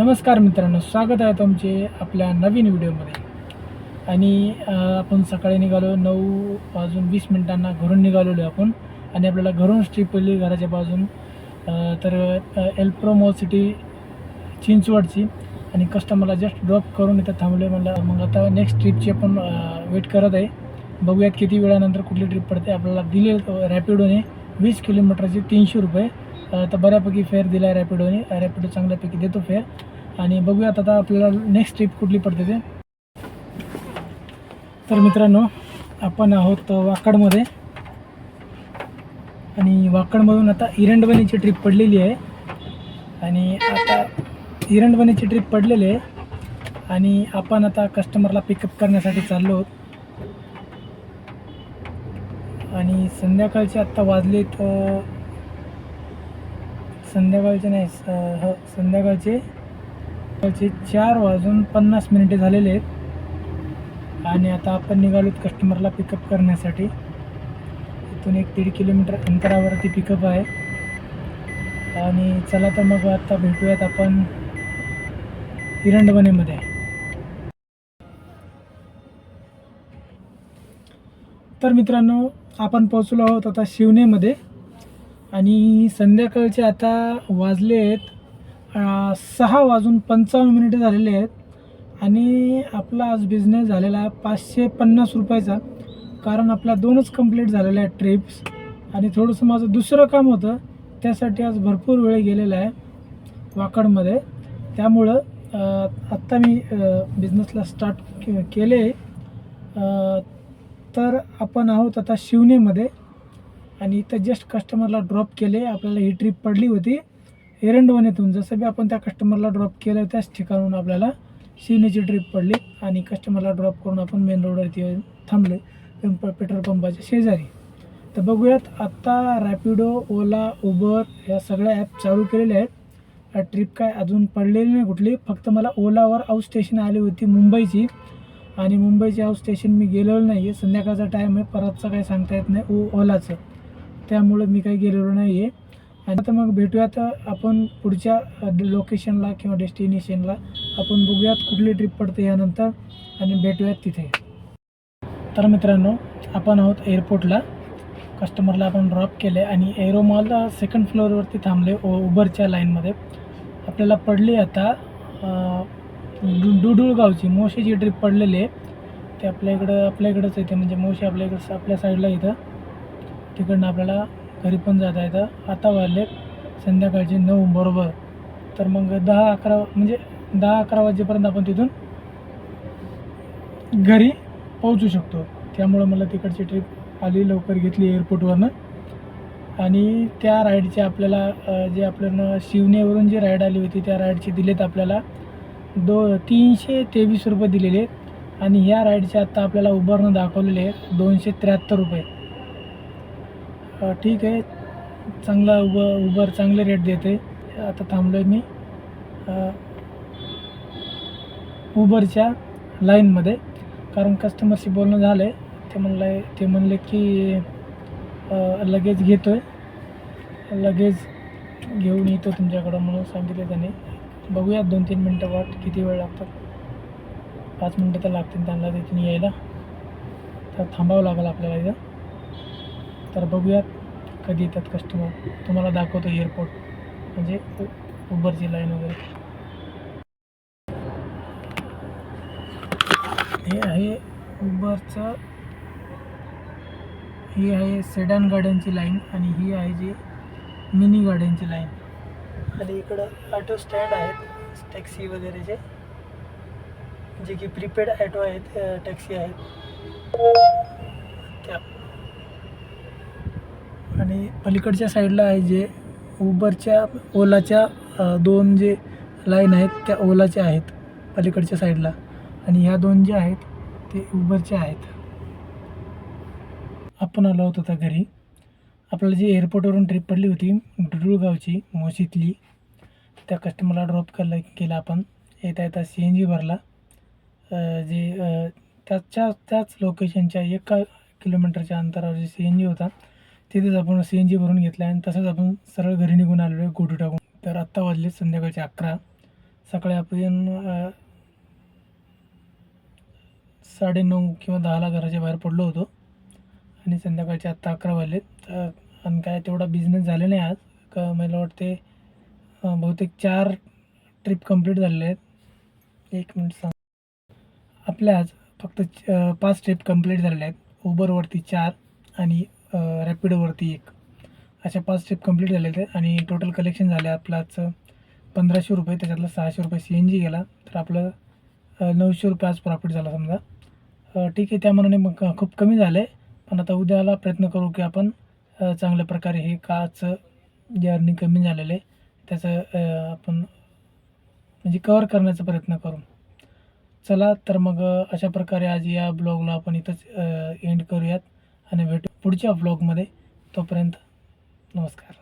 नमस्कार मित्रांनो स्वागत आहे तुमचे आपल्या नवीन व्हिडिओमध्ये. आणि आपण सकाळी निघालो नऊ वाजून वीस मिनिटांना घरून निघालेलो आपण. आणि आपल्याला घरून स्ट्रीप पडली घराच्या बाजून. तर एल्प्रोमो सिटी चिंचवडची. आणि कस्टमरला जस्ट ड्रॉप करून इथं थांबलो म्हणलं मग आता नेक्स्ट ट्रिपची आपण वेट करत आहे. बघूयात किती वेळानंतर कुठली ट्रिप पडते. आपल्याला दिले रॅपिडोने वीस किलोमीटरचे तीनशे रुपये. तर बऱ्यापैकी फेअर दिला रॅपिडोने. रॅपिडो चांगल्यापैकी देतो फेअर आणि बघूयात आता आपल्याला नेक्स्ट ट्रिप कुठली पडते ते. तर मित्रांनो आपण आहोत वाकडमध्ये. आणि वाकडमधून आता इरंडवणीची ट्रिप पडलेली आहे. आणि आता इरंडवणीची ट्रिप पडलेली आहे. आणि आपण आता कस्टमरला पिकअप करण्यासाठी चाललो आहोत. आणि संध्याकाळचे आत्ता वाजलेत संध्याकाळचे नाही स- हो, संध्याकाळचे त्याचे चार वाजून पन्नास मिनिटे झालेले आहेत. आणि आता आपण निघालोत कस्टमरला पिकअप करण्यासाठी. इथून एक दीड किलोमीटर अंतरावरती पिकअप आहे. आणि चला तर मग आता भेटूयात आपण हिरंडवनेमध्ये तर मित्रांनो आपण पोहोचलो आहोत आता शिवनेमध्ये. आणि संध्याकाळचे आता वाजले आहेत सहा वाजून पंचावन्न मिनिटे झालेले आहेत. आणि आपला आज बिझनेस झालेला आहे पाचशे पन्नास रुपयाचा कारण आपल्या दोनच कंप्लीट झालेल्या आहेत ट्रिप्स आणि थोडंसं माझं दुसरं काम होतं त्यासाठी आज भरपूर वेळ गेलेला आहे वाकडमध्ये. त्यामुळं आत्ता मी बिझनेसला स्टार्ट के केले. तर आपण आहोत आता शिवनेमध्ये. आणि इथं जस्ट कस्टमरला ड्रॉप केले आपल्याला ही ट्रिप पडली होती. एरंडवनेतून जसं बी आपण त्या कस्टमरला ड्रॉप केलं त्याच ठिकाणून आपल्याला शिवनेची ट्रिप पडली आणि कस्टमरला ड्रॉप करून आपण मेन रोडवरती येऊन थांबलो पेट्रोल पंपाच्या शेजारी. तर बघूयात आत्ता रॅपिडो ओला उबर या सगळ्या ॲप चालू केलेल्या आहेत. ट्रिप काय अजून पडलेली नाही कुठली फक्त मला ओलावर आउट स्टेशन आली होती मुंबईची. आणि मुंबईची हाऊस स्टेशन मी गेलेलो नाही आहे संध्याकाळचा टाईम आहे परतचं काही सांगता येत नाही ओ ओलाचं. त्यामुळं मी काही गेलेलो नाही आहे आणि आता मग भेटूयात आपण पुढच्या लोकेशनला किंवा डेस्टिनेशनला आपण बघूयात कुठली ट्रिप पडते यानंतर आणि भेटूयात तिथे. तर मित्रांनो आपण आहोत एअरपोर्टला कस्टमरला आपण ड्रॉप केले आणि एरोमॉल सेकंड फ्लोअरवरती थांबले ओ उबरच्या लाईनमध्ये आपल्याला पडली आता अं, डु डुडुळगावची मोशीची ट्रिप पडलेली आहे. ते आपल्या इकडं आपल्या इकडंच येते म्हणजे मोशी आपल्या इकडं आपल्या साईडला इथं. तिकडनं आपल्याला घरी पण जाता येतं. आता वाजले संध्याकाळचे नऊ बरोबर. तर मग दहा अकरा म्हणजे दहा अकरा वाजेपर्यंत आपण तिथून घरी पोहोचू शकतो. त्यामुळं मला तिकडची ट्रिप आली लवकर घेतली एअरपोर्टवरनं आणि त्या राईडचे आपल्याला जे आपल्यानं शिवनेवरून जी राईड आली होती त्या राईडचे दिलेत आपल्याला दो तीनशे तेवीस रुपये दिलेले आहेत. आणि ह्या राईडचे आत्ता आपल्याला उबरनं दाखवलेले आहेत दोनशे त्र्याहत्तर रुपये. ठीक आहे. चांगला उब उबर चांगले रेट देते. आता थांबलो आहे मी उबरच्या लाईनमध्ये कारण कस्टमरशी बोलणं झालं आहे ते म्हणलं ते म्हणले की लगेच घेतो आहे लगेच घेऊन येतो तुमच्याकडं म्हणून सांगितलं त्याने. बघूयात दोन तीन मिनटं वाट किती वेळ लागतात. पाच मिनटं तर लागतील त्यांना तिथून यायला. तर थांबावं लागेल आपल्याला इथं तर बघूयात कधी येतात कस्टमर तुम्हाला दाखवतो एअरपोर्ट म्हणजे उबरची लाईन वगैरे. हे आहे उबरचं ही आहे सेडान गाड्यांची लाईन आणि ही आहे जी मिनी गाड्यांची लाईन आणि इकडं ऑटो स्टँड आहेत टॅक्सी वगैरेचे जे. की प्रीपेड ॲटो आहेत टॅक्सी आहेत त्या आणि पलीकडच्या साईडला आहे जे उबरच्या ओलाच्या दोन जे लाईन आहेत त्या ओलाच्या आहेत पलीकडच्या साईडला. आणि ह्या दोन ज्या आहेत ते उबरच्या आहेत. आपण आलो होतो आता घरी. आपल्याला जी एअरपोर्टवरून ट्रिप पडली होती डुडुळगावची मोशीतली त्या कस्टमरला ड्रॉप केला केलं आपण. येता येता सी एन जी भरला. जे त्याच्या त्याच लोकेशनच्या एका किलोमीटरच्या अंतरावर जे सी एन जी होता तिथेच आपण सी एन जी भरून घेतला आणि तसंच आपण सरळ घरी निघून आलेलो आहे गोटू टाकून. तर आत्ता वाजले संध्याकाळचे अकरा. सकाळी आपण साडे साडेनऊ किंवा दहाला घराच्या बाहेर पडलो होतो. आणि संध्याकाळचे आत्ता अकरा वाजले. तर आणि काय तेवढा बिझनेस झाला नाही आज. का मला वाटते बहुतेक चार ट्रिप कंप्लीट झालेले आहेत. एक मिनिट सांग. आपल्या आज फक्त च- पाच ट्रिप कंप्लीट झालेल्या आहेत. उबरवरती चार आणि रॅपिडोवरती एक. अशा पाच स्टेप कंप्लीट झाले आहेत आणि टोटल कलेक्शन झालं आहे आपलं आजचं पंधराशे रुपये त्याच्यातलं सहाशे रुपये सी एन जी गेला. तर आपलं नऊशे रुपये आज प्रॉफिट झाला समजा. ठीक आहे त्या मनाने मग खूप कमी झालं. आहे पण आता उद्याला प्रयत्न करू की आपण चांगल्या प्रकारे हे काचं जे अर्निंग कमी झालेलं आहे त्याचं आपण म्हणजे कवर करण्याचा प्रयत्न करू. चला तर मग अशा प्रकारे आज या ब्लॉगला आपण इथंच एंड करूयात आणि भेटू. पुढच्या ब्लॉगमध्ये तोपर्यंत नमस्कार.